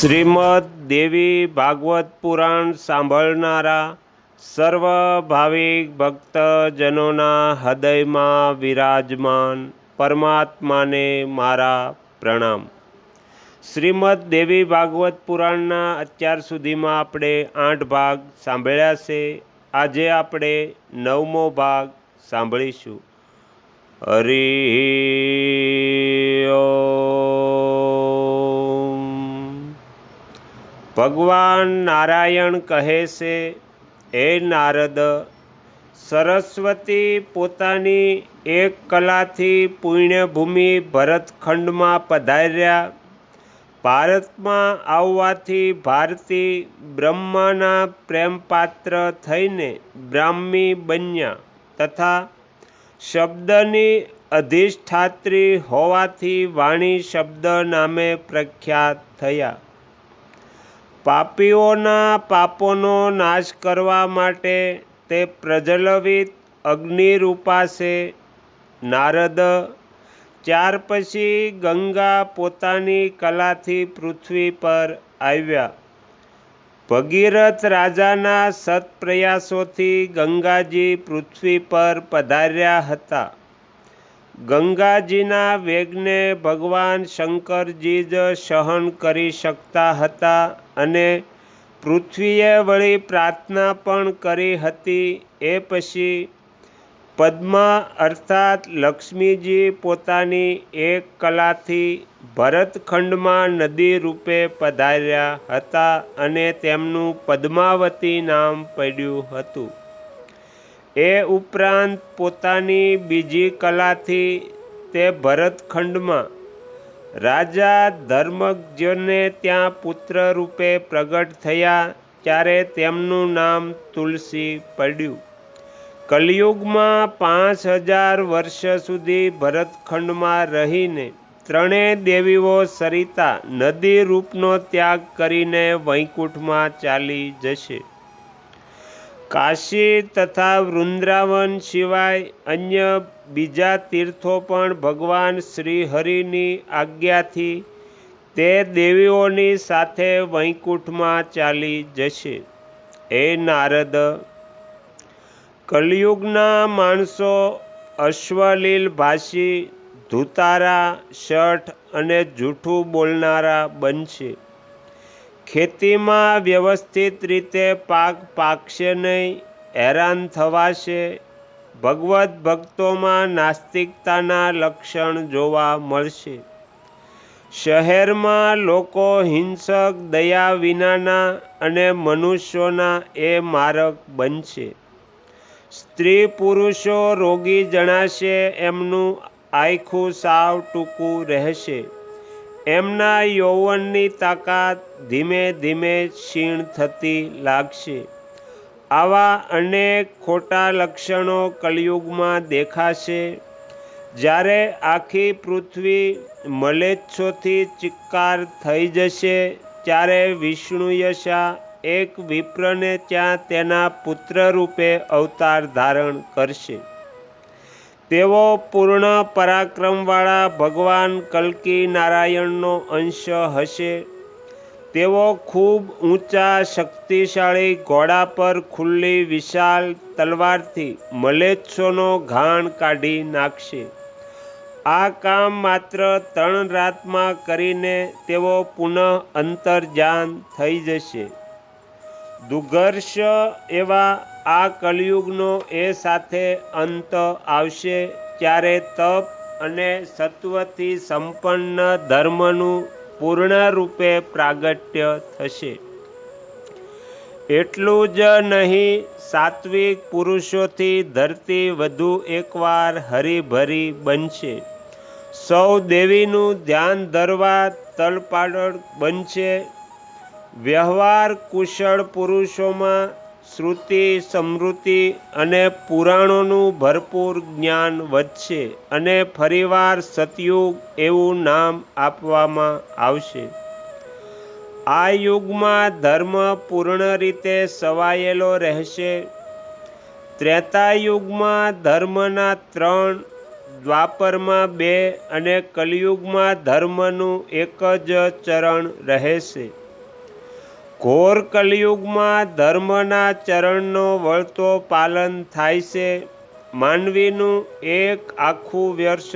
શ્રીમદ દેવી ભાગવત પુરાણ સાંભળનારા સર્વ ભાવિક ભક્તજનોના હૃદયમાં વિરાજમાન પરમાત્માને મારા પ્રણામ. શ્રીમદ દેવી ભાગવત પુરાણના અત્યાર સુધીમાં આપણે આઠ ભાગ સાંભળ્યા છે. આજે આપણે નવમો ભાગ સાંભળીશું. હરિ ભગવાન નારાયણ કહે છે, હે નારદ, સરસ્વતી પોતાની એક કલાથી પુણ્યભૂમિ ભરતખંડમાં પધાર્યા. ભારતમાં આવવાથી ભારતી બ્રહ્માના પ્રેમપાત્ર થઈને બ્રાહ્મી બન્યા તથા શબ્દની અધિષ્ઠાત્રી હોવાથી વાણી શબ્દ નામે પ્રખ્યાત થયા. પાપીઓના પાપોનો નાશ કરવા માટે તે પ્રજ્વલિત અગ્નિરૂપા છે. નારદ ત્યાર પછી ગંગા પોતાની કલાથી પૃથ્વી પર આવ્યા. ભગીરથ રાજાના સત્પ્રયાસોથી ગંગાજી પૃથ્વી પર પધાર્યા હતા. ગંગાજીના વેગને ભગવાન શંકરજી જ સહન કરી શકતા હતા. અને પૃથ્વીએ વળી પ્રાર્થના પણ કરી હતી. એ પછી પદ્મા અર્થાત લક્ષ્મીજી પોતાની એક કલાથી ભરતખંડમાં નદી રૂપે પધાર્યા હતા અને તેમનું પદ્માવતી નામ પડ્યું હતું. એ ઉપરાંત પોતાની બીજી કલાથી તે ભરતખંડમાં રાજા ધર્મજ્ઞને ત્યાં પુત્ર રૂપે પ્રગટ થયા ત્યારે તેમનું નામ તુલસી પડ્યું. કલયુગમાં પાંચ હજાર વર્ષ સુધી ભરતખંડમાં રહીને ત્રણેય દેવીઓ સરિતા નદી રૂપનો ત્યાગ કરીને વૈકુંઠમાં ચાલી જશે. કાશી તથા વૃંદાવન સિવાય અન્ય બીજા તીર્થો પણ ભગવાન શ્રીહરિની આજ્ઞાથી તે દેવીઓની સાથે વૈકુંઠમાં ચાલી જશે. એ નારદ, કલયુગના માણસો અશ્વલીલ ભાષી, ધુતારા, શઠ અને જૂઠું બોલનારા બનશે. ખેતીમાં વ્યવસ્થિત રીતે પાક પાકશે નહીં, હેરાન થવાશે ભગવત ભક્તોમાં નાસ્તિકતાના લક્ષણ જોવા મળશે. શહેરમાં લોકો હિંસક દયા વિનાના અને મનુષ્યોના એ મારક બનશે. સ્ત્રી પુરુષો રોગી જણાશે, એમનું આયખું સાવ ટૂંકું રહેશે. એમના યૌવનની તાકાત ધીમે ધીમે ક્ષીણ થતી લાગશે. આવા અનેક ખોટા લક્ષણો કલિયુગમાં દેખાશે. જ્યારે આખી પૃથ્વી મલેચ્છોથી ચિક્કાર થઈ જશે, ત્યારે વિષ્ણુયશા એક વિપ્રને ત્યાં તેના પુત્ર રૂપે અવતાર ધારણ કરશે. તેઓ પૂર્ણ પરાક્રમવાળા ભગવાન કલ્કી નારાયણનો અંશ હશે. તેઓ ખૂબ ઊંચા, શક્તિશાળી ઘોડા પર ખુલ્લી, વિશાળ તલવારથી મલેચ્છોનો ઘાણ કાઢી નાખશે. આ કામ માત્ર ત્રણ રાતમાં કરીને તેઓ પુનઃ અંતર્જાન થઈ જશે. દુર્ઘર્ષ એવા આ કલિયુગનો એ સાથે અંત આવશે ત્યારે તપ અને સત્વથી સંપન્ન ધર્મનું પૂર્ણ રૂપે પ્રાગટ્ય થશે. એટલું જ નહીં, સાત્વિક પુરુષોથી ધરતી વધુ એકવાર હરીભરી બનશે. સૌ દેવીનું ધ્યાન ધરવા તલપાડળ બનશે. વ્યવહાર કુશળ પુરુષોમાં શ્રુતિ સમૃદ્ધિ અને પુરાણોનું ભરપૂર જ્ઞાન વધશે અને ફરીવાર સતયુગ એવું નામ આપવામાં આવશે. આ યુગમાં ધર્મ પૂર્ણ રીતે સવાયેલો રહેશે. ત્રેતાયુગમાં ધર્મના ત્રણ, દ્વાપરમાં બે અને કલિયુગમાં ધર્મનું એક જ ચરણ રહેશે. ઘોર કલયુગમાં ધર્મના ચરણનો વળતો પાલન થાય છે. માનવીનું એક આખું વર્ષ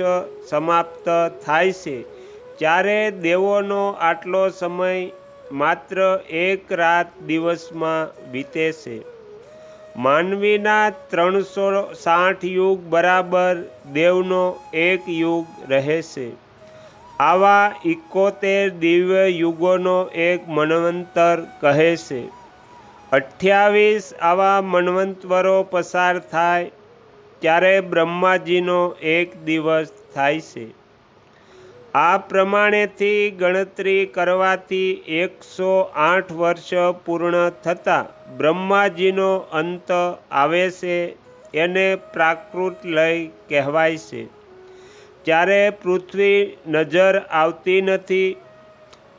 સમાપ્ત થાય છે. ત્યારે દેવોનો આટલો સમય માત્ર એક રાત દિવસમાં વીતે છે. માનવીના ત્રણસો સાઠ યુગ બરાબર દેવનો એક યુગ રહે છે. આવા એકોતેર દિવ્ય યુગોનો એક મનવંતર કહે છે. અઠ્યાવીસ આવા મનવંતરો પસાર થાય ત્યારે બ્રહ્માજીનો એક દિવસ થાય છે. આ પ્રમાણેથી ગણતરી કરવાથી એકસો આઠ વર્ષ પૂર્ણ થતાં બ્રહ્માજીનો અંત આવે છે, એને પ્રાકૃત લય કહેવાય છે. ત્યારે પૃથ્વી નજર આવતી નથી,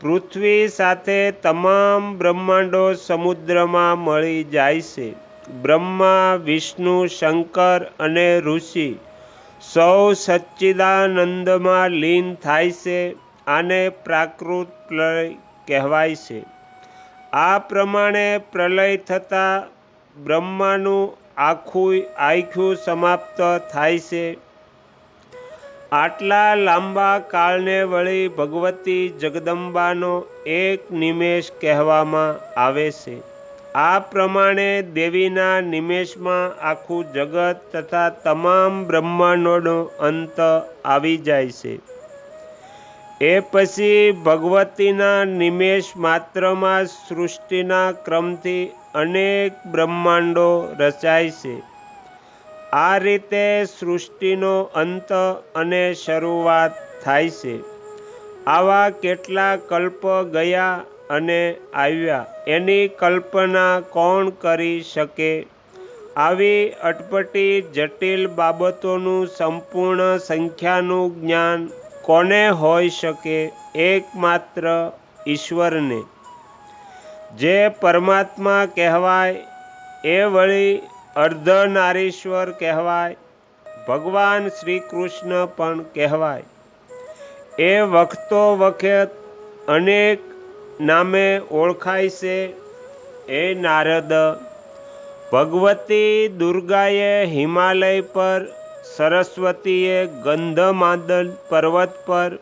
પૃથ્વી સાથે તમામ બ્રહ્માંડો સમુદ્રમાં મળી જાય છે. બ્રહ્મા, વિષ્ણુ, શંકર અને ઋષિ સૌ સચ્ચિદાનંદમાં લીન થાય છે આને પ્રાકૃત પ્રલય કહેવાય છે. આ પ્રમાણે પ્રલય થતાં બ્રહ્માનું આખું આખું સમાપ્ત થાય છે. આટલા લાંબા કાળને વળી ભગવતી જગદંબાનો એક નિમેષ કહેવામાં આવે છે. આ પ્રમાણે દેવીના નિમેષમાં આખું જગત તથા તમામ બ્રહ્માંડોનો અંત આવી જાય છે. એ પછી ભગવતીના નિમેષ માત્રમાં સૃષ્ટિના ક્રમથી અનેક બ્રહ્માંડો રચાય છે. આ રીતે સૃષ્ટિનો અંત અને શરૂઆત થાય છે. આવા કેટલા કલ્પ ગયા અને આવ્યા, એની કલ્પના કોણ કરી શકે? આવી અટપટી જટિલ બાબતોનું સંપૂર્ણ સંખ્યાનું જ્ઞાન કોને હોઈ શકે? એકમાત્ર ઈશ્વરને. જે પરમાત્મા કહેવાય, એ વળી અર્ધનારીશ્વર કહેવાય, ભગવાન શ્રી કૃષ્ણ પણ કહેવાય. એ વખતો વખત અનેક નામે ઓળખાય છે. એ નારદ ભગવતી દુર્ગાએ હિમાલય પર, સરસ્વતીએ ગંધમાદલ પર્વત પર,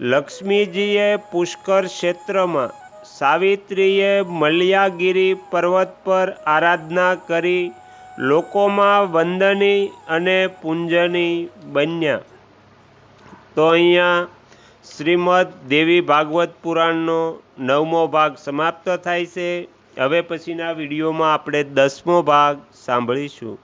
લક્ષ્મીજીએ પુષ્કર ક્ષેત્રમાં, સાવિત્રીએ મલ્યાગીરી પર્વત પર આરાધના કરી લોકોમાં વંદની અને પૂંજની બન્યા. તો અહીંયા શ્રીમદ દેવી ભાગવત પુરાણનો નવમો ભાગ સમાપ્ત થાય છે. હવે પછીના વિડીયોમાં આપણે દસમો ભાગ સાંભળીશું.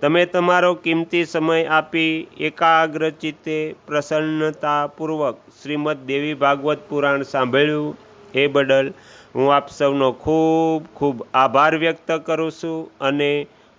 તમે તમારો કિંમતી સમય આપી એકાગ્ર ચિત્તે પ્રસન્નતાપૂર્વક શ્રીમદ દેવી ભાગવત પુરાણ સાંભળ્યું. એ બદલ હું આપ સૌનો ખૂબ ખૂબ આભાર વ્યક્ત કરું છું અને